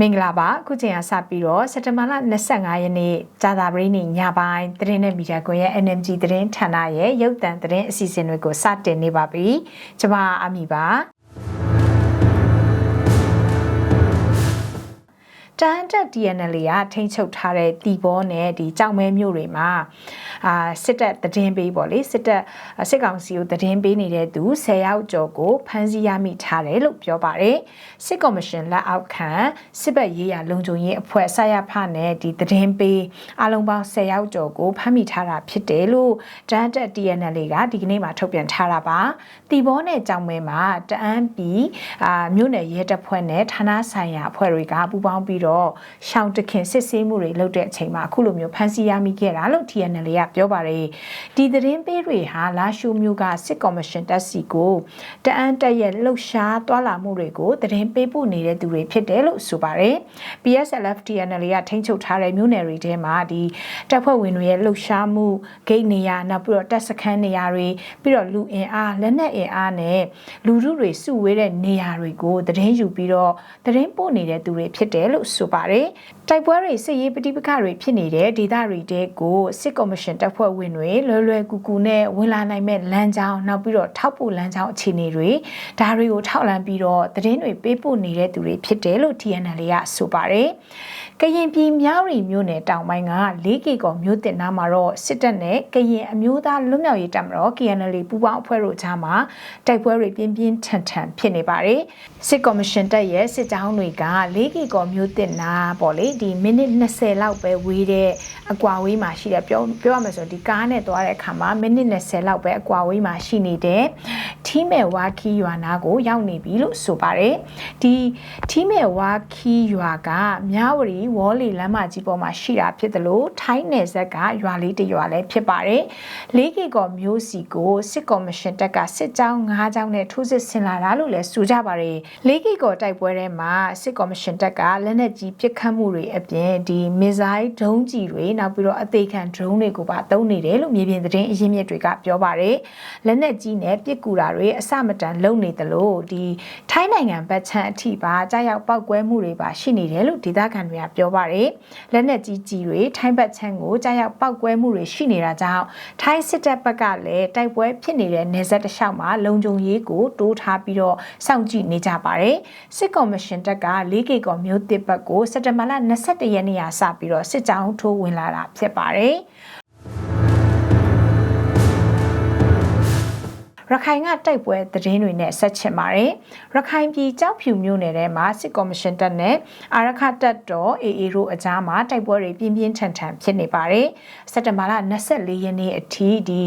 မင်္ဂလာပါအခုချိန်ကစပြီးတော့စက်တဘာလ25ရက်နေ့ကြာသပတေးနေ့ညပိုင်းသတင်းနဲ့မီဒီယာကွန်ရဲ့ NMG သတင်းဌာနရဲ့ရုပ်သံသတင်းအစီအစဉ်တွေကိုစတင်နေပါပြီကျွန်မအမီပါတန်တက် DNL ကထိန်းချုပ်ထားတဲ့တီဘောနဲ့ဒီကြောင်မဲမြို့တွေမှာ အာစစ်တပ်တည်င်းပေးပေါ့လေစစ်တပ်စစ်ကောင်စီကိုတည်င်းပေးနေတဲ့သူ10ယောက်ကျော်ကိုဖမ်းဆီးရမိထားတယ်လို့ပြောပါတယ်စစ်ကော်မရှင်လက်အောက်ခံစစ်ဘက်ရေးရာလုံခြုံရေးအဖွဲ့ဆရာဖနဲ့ဒီတည်င်းပေးအလုံးပေါင်း10ယောက်ကျော်ကိုဖမ်းမိထားတာဖြစ်တယ်လို့တန်တက် DNL ကဒီကနေ့မှထုတ်ပြန်ထားတာပါတီဘောနဲ့ကြောင်မဲမှာတအန်းပြီးအာမြို့နယ်ရဲတပ်ဖွဲ့နဲ့ဌာနဆိုင်ရာအဖွဲ့တွေကပူးပေါင်းပြီးတော့ရှောင်းတခင်စစ်ဆေးမှုတွေလုပ်တဲ့အချိန်မှာအခုလိုမျိုးဖမ်းဆီးရမိခဲ့တာလို့ TNL ကပြောပါတယ်ဒီသတင်းပေးတွေဟာလာရှုမျိုးကစစ်ကော်မရှင်တက်စီကိုတအန်းတက်ရဲ့လှုပ်ရှားတွာလာမှုတွေကိုသတင်းပေးပို့နေတဲ့သူတွေဖြစ်တယ်လို့ဆိုပါတယ် PSLF TNL ကထိန်းချုပ်ထားတဲ့မြို့နယ်တွေထဲမှာဒီတပ်ဖွဲ့ဝင်တွေရဲ့လှုပ်ရှားမှုဂိတ်နေရာနောက်ပြီးတော့တပ်စခန်းနေရာတွေပြီးတော့လူအင်အားလက်နက်အင်အားနဲ့လူထုတွေစုဝေးတဲ့နေရာတွေကိုသတင်းယူပြီးတော့သတင်းပို့နေတဲ့သူတွေဖြစ်တယ်လို့ဆိုပါတယ်တိုက်ပွဲတွေစစ်ရေးပဋိပက္ခတွေဖြစ်နေတဲ့ဒေသတွေတဲကိုစစ်ကော်မရှင်တပ်ဖွဲ့ဝင်တွေလွယ်လွယ်ကူကူနဲ့ဝင်လာနိုင်မဲ့လမ်းကြောင်းနောက်ပြီးတော့ထောက်ပို့လမ်းကြောင်းအခြေအနေတွေဒါတွေကိုထောက်လန်းပြီးတော့သတင်းတွေပေးပို့နေတဲ့သူတွေဖြစ်တယ်လို့ TNL ကဆိုပါတယ်ကရင်ပြည်မြောက်ရီမြို့နယ်တောင်ပိုင်းက 4K ကောမြို့တင်နားမှာတော့စစ်တပ်နဲ့ကရင်အမျိုးသားလွတ်မြောက်ရေးတပ်မတော် KNL ပူးပေါင်းအဖွဲ့တို့ကြားမှာတိုက်ပွဲတွေပြင်းပြင်းထန်ထန်ဖြစ်နေပါတယ်စစ်ကော်မရှင်တပ်ရဲ့စစ်ကြောင်းတွေက 4K ကောမြို့တင်နာပေါ့လေဒီမိနစ်20လောက်ပဲဝေးတဲ့အကွာဝေးမှာရှိတယ်ပြောပြောရမယ်ဆိုဒီကားနဲ့သွားတဲ့အခါမှာမိနစ်20လောက်ပဲအကွာဝေးမှာရှိနေတဲ့ထီးမဲ့ဝါခီရွာနာကိုရောက်နေပြီလို့ဆိုပါတယ်ဒီထီးမဲ့ဝါခီရွာကမြဝတီဝေါ်လီလမ်းမကြီးပေါ်မှာရှိတာဖြစ်တယ်လို့ထိုင်းနယ်ဇက်ကရွာလေးတစ်ရွာလည်းဖြစ်ပါတယ်လေးကီကောမျိုးစီကိုစစ်ကော်မရှင်တပ်ကစစ်ကြောင်း၅ကြောင်းနဲ့ထိုးစစ်ဆင်လာတာလို့လည်းဆိုကြပါတယ်လေးကီကောတိုက်ပွဲထဲမှာစစ်ကော်မရှင်တပ်ကလက်နက်ကြီးပစ်ခတ်မှုတွေအပြင်ဒီမစ်ဇိုင်းဒုံးကြီးတွေနောက်ပြီးတော့အသေးခံဒရုန်းတွေကိုပါသုံးနေတယ်လို့မြေပြင်သတင်းအရင်းမြစ်တွေကပြောပါတယ်လက်နက်ကြီးနဲ့ပစ်ကူတာတွေအစမတန်လုံနေတယ်လို့ဒီထိုင်းနိုင်ငံဘက်ချန်အထိပါကြားရောက်ပောက်ကွဲမှုတွေပါရှိနေတယ်လို့ဒေသခံတွေကပြောပါတယ်လက်နက်ကြီးကြီးတွေထိုင်းဘက်ချန်ကိုကြားရောက်ပောက်ကွဲမှုတွေရှိနေတာကြောင့်ထိုင်းစစ်တပ်ဘက်ကလည်းတိုက်ပွဲဖြစ်နေတဲ့နေဆက်တစ်လျှောက်မှာလုံခြုံရေးကိုတိုးထားပြီးတော့စောင့်ကြည့်နေကြပါတယ်စစ်ကော်မရှင်တပ်က 4K ကော်မျိုးတစ်ဘက်ကိုစက်တဘာလ22ရက်နေ့ကစပြီးတော့စစ်ကြောင်းထိုးဝင်လာတာဖြစ်ပါတယ် ရခိုင်ကတိုက်ပွဲသတင်းတွေနဲ့ဆက်ချင်ပါတယ်။ရခိုင်ပြည်ကြောက်ဖြူမြို့နယ်ထဲမှာစစ်ကော်မရှင်တပ်နဲ့အာရခတပ်တော် AA တို့အကြားမှာတိုက်ပွဲတွေပြင်းပြင်းထန်ထန်ဖြစ်နေပါတယ်။စက်တဘာလ24ရက်နေ့အထိဒီ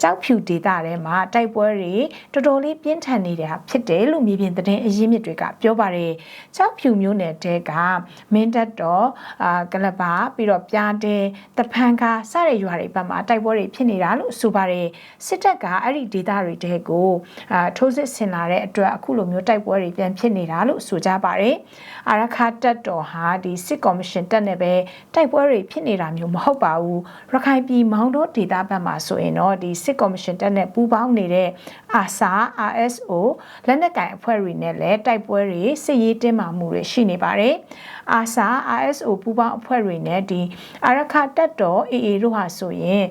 ကြောက်ဖြူဒေသထဲမှာတိုက်ပွဲတွေတော်တော်လေးပြင်းထန်နေတာဖြစ်တယ်လို့မြေပြင်သတင်းအရင်းမြစ်တွေကပြောပါတယ်။ကြောက်ဖြူမြို့နယ်တဲကမင်းတပ်တော်အာကလပါပြီးတော့ပြားတဲတဖန်ကားစတဲ့ရွာတွေဘက်မှာတိုက်ပွဲတွေဖြစ်နေတာလို့ဆိုပါတယ်။စစ်တပ်ကအဲ့ဒီဒေသတွေတဲကိုအာထိုးစစ်ဆင်လာတဲ့အတွက်အခုလိုမျိုးတိုက်ပွဲတွေပြန်ဖြစ်နေတာလို့ဆိုကြပါတယ်။အာရခတပ်တော်ဟာဒီစစ်ကော်မရှင်တပ်နဲ့ပဲတိုက်ပွဲတွေဖြစ်နေတာမျိုးမဟုတ်ပါဘူး။ရခိုင်ပြည်မောင်းတော့ဒေသဘက်မှာဆိုရင်တော့ဒီစစ်ကော်မရှင်တပ်နဲ့ပူးပေါင်းနေတဲ့အာဆာ RSO လက်နက်ကင်အဖွဲ့တွေနဲ့လည်းတိုက်ပွဲတွေစစ်ရေးတင်းမာမှုတွေရှိနေပါတယ်။အာဆာ RSO ပူးပေါင်းအဖွဲ့တွေနဲ့ဒီအာရခတပ်တော် AA တို့ဟာဆိုရင်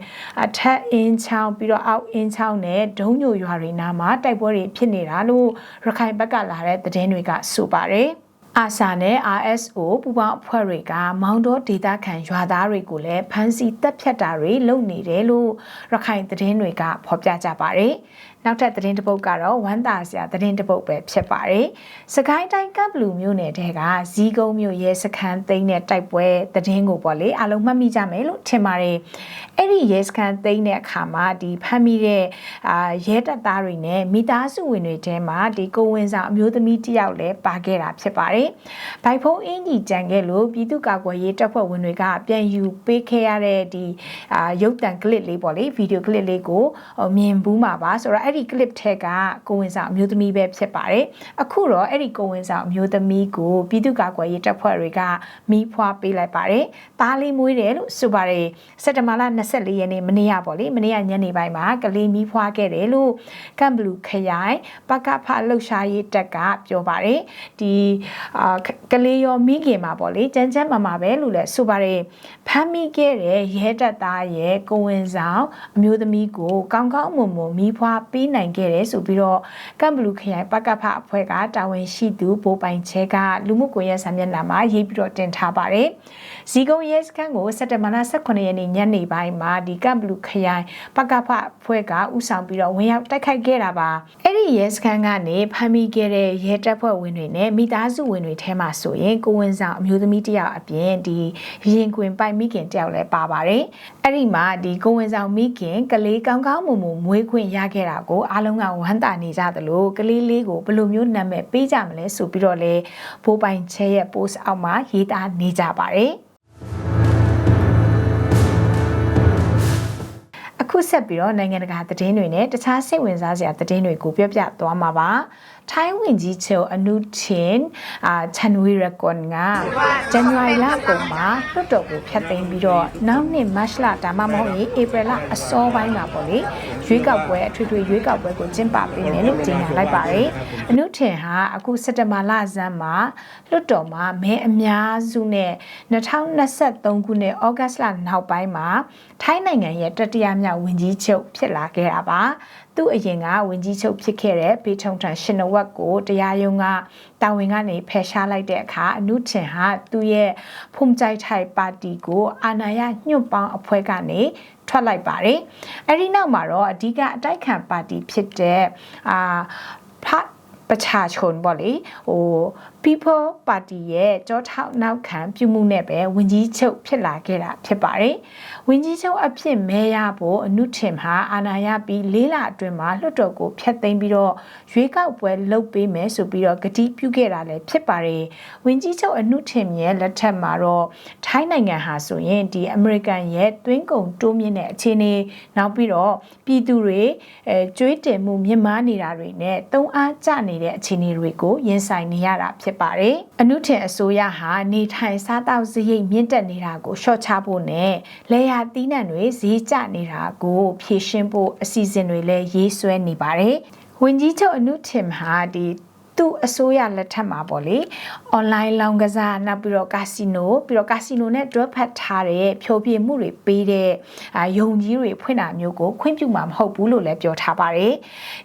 အထက်အင်းချောင်းပြီးတော့အောက်အင်းချောင်းနဲ့ဒုံညိုရွာတွေနားမှာတိုက်ပွဲတွေဖြစ်နေတာလို့ရခိုင်ဘက်ကလာတဲ့သတင်းတွေကဆိုပါတယ်အာဆာနဲ့ RSO ပူပေါင်းအဖွဲ့တွေကမောင်တော်ဒေသခံရွာသားတွေကိုလည်းဖမ်းဆီးတပ်ဖြတ်တာတွေလုပ်နေတယ်လို့ရခိုင်သတင်းတွေကဖော်ပြကြပါတယ်။ နောက်ထပ်သတင်းတစ်ပုဒ်ကတော့ဝမ်းသာစရာသတင်းတစ်ပုဒ်ပဲဖြစ်ပါတယ်။စကိုင်းတိုင်းကပ်ဘလူမြို့နယ်တဲကဇီးကုန်းမြို့ရဲစခန်းသိမ်းတဲ့တိုက်ပွဲသတင်းကိုပေါ့လေအားလုံးမှတ်မိကြမယ်လို့ထင်ပါတယ်။အဲ့ဒီရဲစခန်းသိမ်းတဲ့အခါမှာဒီဖမ်းမိတဲ့အာရဲတပ်သားတွေနဲ့မိသားစုဝင်တွေတဲမှာဒီကိုဝင်ဆောင်အမျိုးသမီးတယောက်လည်းပါခဲ့တာဖြစ်ပါတယ်။ဘိုက်ဖုံးအင်းကြီးကြံခဲ့လို့ပြည်သူ့ကာကွယ်ရေးတပ်ဖွဲ့ဝင်တွေကပြန်ယူပေးခဲ့ရတဲ့ဒီအာရုပ်တံကလစ်လေးပေါ့လေဗီဒီယိုကလစ်လေးကိုမြင်ဘူးမှာပါဆိုတော့အဲ့ဒီ clip ထဲကကိုဝင်ဆောင်အမျိုးသမီးပဲဖြစ်ပါတယ်အခုတော့အဲ့ဒီကိုဝင်ဆောင်အမျိုးသမီးကိုပြည်သူ့ကာကွယ်ရေးတပ်ဖွဲ့တွေကမိဖွာပေးလိုက်ပါတယ်သားလေးမွေးတယ်လို့ဆိုပါတယ်စက်တဘာလ24ရက်နေ့မနေ့ကပေါ့လေမနေ့ကညနေပိုင်းမှာကလေးမိဖွာခဲ့တယ်လို့ကမ်ဘလူးခရိုင်ပကဖလှုပ်ရှားရေးတပ်ကပြောပါတယ်ဒီအာကလေးရောမိခင်မှာပေါ့လေကြမ်းကြမ်းမာမာပဲလို့လည်းဆိုပါတယ်ဖမ်းမိခဲ့တဲ့ရဲတပ်သားရဲ့ကိုဝင်ဆောင်အမျိုးသမီးကိုကောင်းကောင်းမွန်မွန်မိဖွာပေးနိုင်ခဲ့တယ်ဆိုပြီးတော့ကမ်ဘလူးခရိုင်ပကဖအဖွဲ့ကတာဝန်ရှိသူဘိုးပိုင်ချဲကလူမှုကွန်ရက်စာမျက်နှာမှာရေးပြီးတော့တင်ထားပါတယ်ဇီကုံရဲစခန်းကိုစက်တဘာလ18ရက်နေ့ညနေပိုင်းမှာဒီကမ်ဘလူးခရိုင်ပကဖအဖွဲ့ကဥဆောင်ပြီးတော့ဝင်ရောက်တိုက်ခိုက်ခဲ့တာပါအဲ့ ဒီရဲစခန်းကနေဖမ်းမိခဲ့တဲ့ရဲတပ်ဖွဲ့ဝင်တွေနဲ့မိသားစုဝင်တွေထဲမှာဆိုရင်ကိုဝင်ဆောင်အမျိုးသမီးတယောက်အပြင်ဒီရင်ခွင်ပိုက်မိခင်တယောက်လည်းပါပါတယ်အဲ့ဒီမှာဒီကိုဝင်ဆောင်မိခင်ကလေးကောင်းကောင်းမွန်မွန်မွေးခွင့်ရခဲ့တာကိုအားလုံးကဝမ်းသာနေကြသလိုကလေးလေးကိုဘယ်လိုမျိုးနာမည်ပေးကြမလဲဆိုပြီးတော့လေဘိုးပိုင်ချဲရဲ့ post အောက်မှာရေးသားနေကြပါတယ် ဆက်ပြီးတော့နိုင်ငံတကာသတင်းတွေနဲ့တခြားစိတ်ဝင်စားစရာသတင်းတွေကိုပြောပြသွားမှာပါ ထိုင်းဝင်ကြီးချုပ်အနုချင်းအာချန်ဝီရကွန်ကဇန်နဝါရီလကုန်မှာလွတ်တော်ကိုဖျက်သိမ်းပြီးတော့နောက်နှစ်မတ်လဒါမှမဟုတ်ရင်ဧပြီလအစောပိုင်းမှာပေါ့လေရွေးကောက်ပွဲအထွေထွေရွေးကောက်ပွဲကိုကျင်းပပေးမယ်လို့ကြေညာလိုက်ပါတယ်အနုထင်ဟာအခုစက်တဘာလဇန်မှာလွတ်တော်မှာမဲအများစုနဲ့2023ခုနှစ်ဩဂတ်လနောက်ပိုင်းမှာထိုင်းနိုင်ငံရဲ့တတိယမြောက်ဝင်ကြီးချုပ်ဖြစ်လာခဲ့တာပါသူ့အရင်ကဝင်ကြီးချုပ်ဖြစ်ခဲ့တဲ့ဘေထုံထန်ရှင်နဝက်ကိုတရားရုံးကတာဝန်ကနေဖယ်ရှားလိုက်တဲ့အခါအနုထင်ဟာသူ့ရဲ့ဖုန်ကြိုက်ထိုက်ပါတီကိုအာဏာရညွတ်ပေါင်းအဖွဲ့ကနေထွက်လိုက်ပါတယ်။အဲဒီနောက်မှာတော့အဓိကအတိုက်ခံပါတီဖြစ်တဲ့အာဖပချာချုံပေါ့လေဟို People Party ရဲ့ကြောထောက်နောက်ခံပြုမှုနဲ့ပဲဝင်ကြီးချုပ်ဖြစ်လာခဲ့တာဖြစ်ပါတယ်။ဝင်ကြီးချုပ်အဖြစ်မဲရဖို့အနုထင်ဟာအာဏာရပြီးလေးလအတွင်းမှာလွှတ်တော်ကိုဖျက်သိမ်းပြီးတော့ရွေးကောက်ပွဲလုပ်ပေးမယ်ဆိုပြီးတော့ကတိပြုခဲ့တာလည်းဖြစ်ပါတယ်။ဝင်ကြီးချုပ်အနုထင်ရဲ့လက်ထက်မှာတော့ထိုင်းနိုင်ငံဟာဆိုရင်ဒီအမေရိကန်ရဲ့သွင်းကုန်တိုးမြင့်တဲ့အခြေအနေနောက်ပြီးတော့ပြည်သူတွေအဲကြွေးတင်မှုမြင့်မားနေတာတွေနဲ့တုံးအားကျနေတဲ့အခြေအနေတွေကိုရင်ဆိုင်နေရတာဖြစ်ဖြစ်ပါတယ်။အနုထင်အစိုးရဟာနေထိုင်စားသောက်စရိတ်မြင့်တက်နေတာကိုလျှော့ချဖို့နဲ့လေယာသီးနှံတွေဈေးကျနေတာကိုဖြေရှင်းဖို့အစီအစဉ်တွေလည်းရေးဆွဲနေပါတယ်။ဝင်ကြီးချုပ်အနုထင်ဟာဒီ သူ့အစိုးရလက်ထက်မှာပေါ့လေ online လောင်းကစားနောက်ပြီးတော့ကာစီနိုပြီးတော့ကာစီနိုနဲ့တွဲဖက်ထားတဲ့ဖြိုပြမှုတွေပေးတဲ့အာယုံကြီးတွေဖွင့်တာမျိုးကိုခွင့်ပြုမှာမဟုတ်ဘူးလို့လည်းပြောထားပါတယ်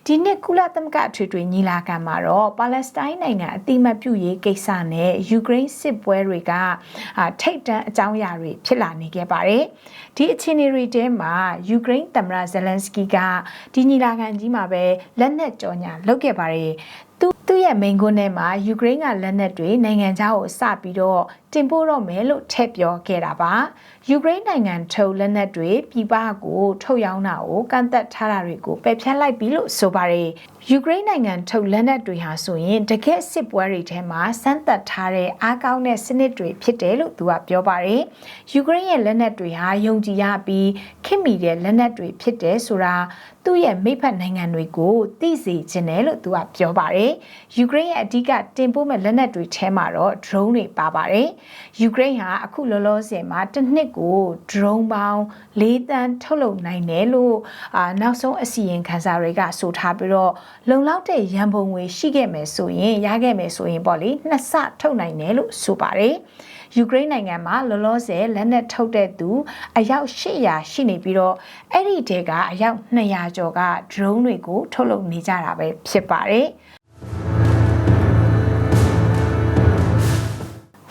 ဒီနှစ်ကုလသမဂ္ဂအထွေထွေညီလာခံမှာတော့ပါလက်စတိုင်းနိုင်ငံအတိမတ်ပြုရေးကိစ္စနဲ့ယူကရိန်းစစ်ပွဲတွေကအာထိတ်တန့်အကြောင်းအရာတွေဖြစ်လာနေခဲ့ပါတယ် ဒီအခြေအနေတွေထဲမှာယူကရိန်းသမ္မတဇယ်လန်စကီကဒီညီလာခံကြီးမှာပဲလက်နက်ကြော်ညာလုပ်ခဲ့ပါတယ်သူသူ့ရဲ့မိန်ကွန်းထဲမှာယူကရိန်းကလက်နက်တွေနိုင်ငံခြားကိုစပြီးတော့ တင်ပို့တော့မယ်လို့ထည့်ပြောခဲ့တာပါယူကရိန်းနိုင်ငံထုတ်လက်နက်တွေပြည်ပကိုထုတ်ရောင်းတာကိုကန့်သက်ထားတာတွေကိုပယ်ဖျက်လိုက်ပြီလို့ဆိုပါတယ်ယူကရိန်းနိုင်ငံထုတ်လက်နက်တွေဟာဆိုရင်တကယ့်စစ်ပွဲတွေထဲမှာစမ်းသပ်ထားတဲ့အားကောင်းတဲ့စနစ်တွေဖြစ်တယ်လို့သူကပြောပါတယ်ယူကရိန်းရဲ့လက်နက်တွေဟာယုံကြည်ရပြီးခင်မီတဲ့လက်နက်တွေဖြစ်တယ်ဆိုတာသူ့ရဲ့မိဖက်နိုင်ငံတွေကိုသိစေခြင်းတယ်လို့သူကပြောပါတယ်ယူကရိန်းရဲ့အဓိကတင်ပို့မဲ့လက်နက်တွေထဲမှာတော့ drone တွေပါပါတယ်ယူကရိန်းဟာအခုလောလောဆယ်မှာတစ်နှစ်ကို drone ပေါင်း၄တန်းထုတ်လုပ်နိုင်တယ်လို့အာနောက်ဆုံးအစီရင်ခံစာတွေကဆိုထားပြီးတော့လုံလောက်တဲ့ရန်ပုံငွေရှိခဲ့မယ်ဆိုရင်ရခဲ့မယ်ဆိုရင်ပေါ့လေနှစ်ဆထုတ်နိုင်တယ်လို့ဆိုပါတယ်ယူကရိန်းနိုင်ငံမှာလောလောဆယ်လက်နက်ထုတ်တဲ့သူအယောက်800ရှိနေပြီးတော့အဲ့ဒီတဲကအယောက်200ကျော်က drone တွေကိုထုတ်လုပ်နေကြတာပဲဖြစ်ပါတယ်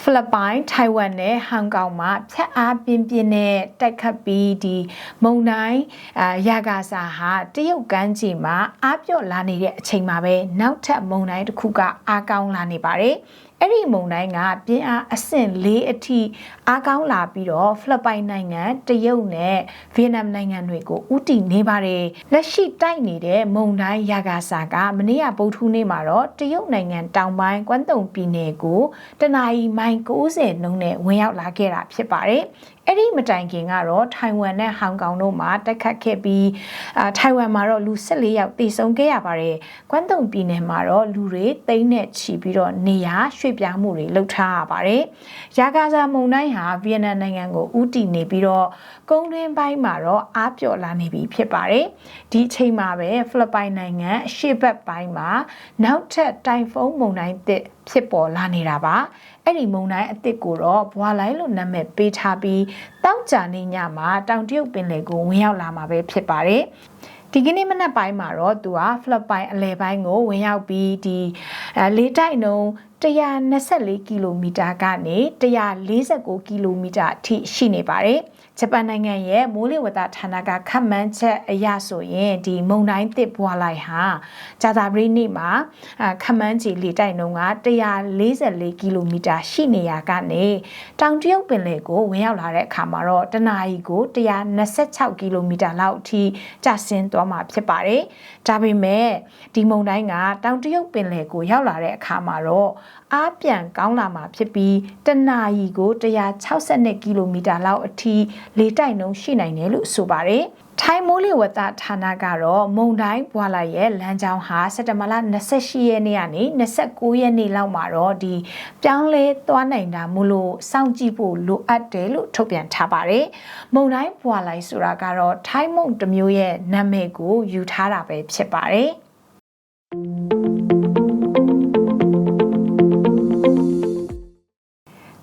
ဖိလစ်ပိုင်ထိုင်ဝမ်နဲ့ဟောင်ကောင်မှာဖြတ်အားပြင်းပြင်းနဲ့တိုက်ခတ်ပြီးဒီမုန်တိုင်းအာယာဂါဆာဟာတရုတ်ကမ်းခြေမှာအားပြော့လာနေတဲ့အချိန်မှာပဲနောက်ထပ်မုန်တိုင်းတစ်ခုကအားကောင်းလာနေပါတယ် အဲ့ဒီမုန်တိုင်းကပြင်းအားအဆင့်၄အထိအားကောင်းလာပြီးတော့ဖိလစ်ပိုင်နိုင်ငံတရုတ်နဲ့ဗီယက်နမ်နိုင်ငံတွေကိုဥတီနေပါတယ်လက်ရှိတိုက်နေတဲ့မုန်တိုင်းယာဂါဆာကမနေ့ကဗုဒ္ဓဟူးနေ့မှာတော့တရုတ်နိုင်ငံတောင်ပိုင်းကွမ်တုံပြည်နယ်ကိုတနအီမိုင်90နှုန်းနဲ့ဝင်ရောက်လာခဲ့တာဖြစ်ပါတယ်အဲ့ဒီမတိုင်ခင်ကတော့ထိုင်ဝမ်နဲ့ဟောင်ကောင်တို့မှာတိုက်ခတ်ခဲ့ပြီးအာထိုင်ဝမ်မှာတော့လူ14ယောက်သေဆုံးခဲ့ရပါတယ်။ကွမ်တုံပြည်နယ်မှာတော့လူတွေတိမ့်နဲ့ချီပြီးတော့နေရာရွှေ့ပြောင်းမှုတွေလုပ်ထားရပါတယ်။ရာဂါဇာမုန်တိုင်းဟာဗီယက်နမ်နိုင်ငံကိုဥတီနေပြီးတော့ကုန်းတွင်းပိုင်းမှာတော့အားပြော့လာနေပြီဖြစ်ပါတယ်။ဒီအချိန်မှာပဲဖိလစ်ပိုင်နိုင်ငံအရှေ့ဘက်ပိုင်းမှာနောက်ထပ်တိုင်ဖုန်းမုန်တိုင်းသစ်ဖြစ်ပေါ်လာနေတာပါ အဲ့ဒီမုန်တိုင်းအစ်စ်ကိုတော့ဘွာလိုင်းလို့နာမည်ပေးထားပြီးတောက်ကြနေညမှာတောင်တရုတ်ပင်လယ်ကိုဝင်ရောက်လာမှာပဲဖြစ်ပါတယ်ဒီကနေ့မနက်ပိုင်းမှာတော့သူကဖလစ်ပိုင်အလဲပိုင်းကိုဝင်ရောက်ပြီးဒီအဲလေးတိုက်နှုံ 124ကီလိုမီတာကနေ149ကီလိုမီတာအထိရှိနေပါတယ်။ဂျပန်နိုင်ငံရဲ့မိုးလေဝသဌာနကခန့်မှန်းချက်အရဆိုရင်ဒီမုန်တိုင်းတစ်ပွားလိုက်ဟာဂျာတာပရိနေ့မှာခန့်မှန်းခြေလေတိုက်နှုန်းက144ကီလိုမီတာရှိနေရကနေတောင်တရုတ်ပင်လယ်ကိုဝင်ရောက်လာတဲ့အခါမှာတော့တနအီကို126ကီလိုမီတာလောက်အထိကျဆင်းသွားမှာဖြစ်ပါတယ်။ဒါပေမဲ့ဒီမုန်တိုင်းကတောင်တရုတ်ပင်လယ်ကိုရောက်လာတဲ့အခါမှာတော့အားပြန်ကောင်းလာမှာဖြစ်ပြီးတနာရီကို162ကီလိုမီတာလောက်အထိလေတိုက်နှုန်းရှိနိုင်တယ်လို့ဆိုပါတယ်။ထိုင်းမိုးလေဝသဌာနကတော့မုန်တိုင်းဘွာလာရဲ့လမ်းကြောင်းဟာစက်တဘာလ28ရက်နေ့ကနေ29ရက်နေ့လောက်မှာတော့ဒီပြောင်းလဲသွားနိုင်တာမို့လို့စောင့်ကြည့်ဖို့လိုအပ်တယ်လို့ထုတ်ပြန်ထားပါတယ်။မုန်တိုင်းဘွာလိုက်ဆိုတာကတော့ထိုင်းမုန်တစ်မျိုးရဲ့နာမည်ကိုယူထားတာပဲဖြစ်ပါတယ်။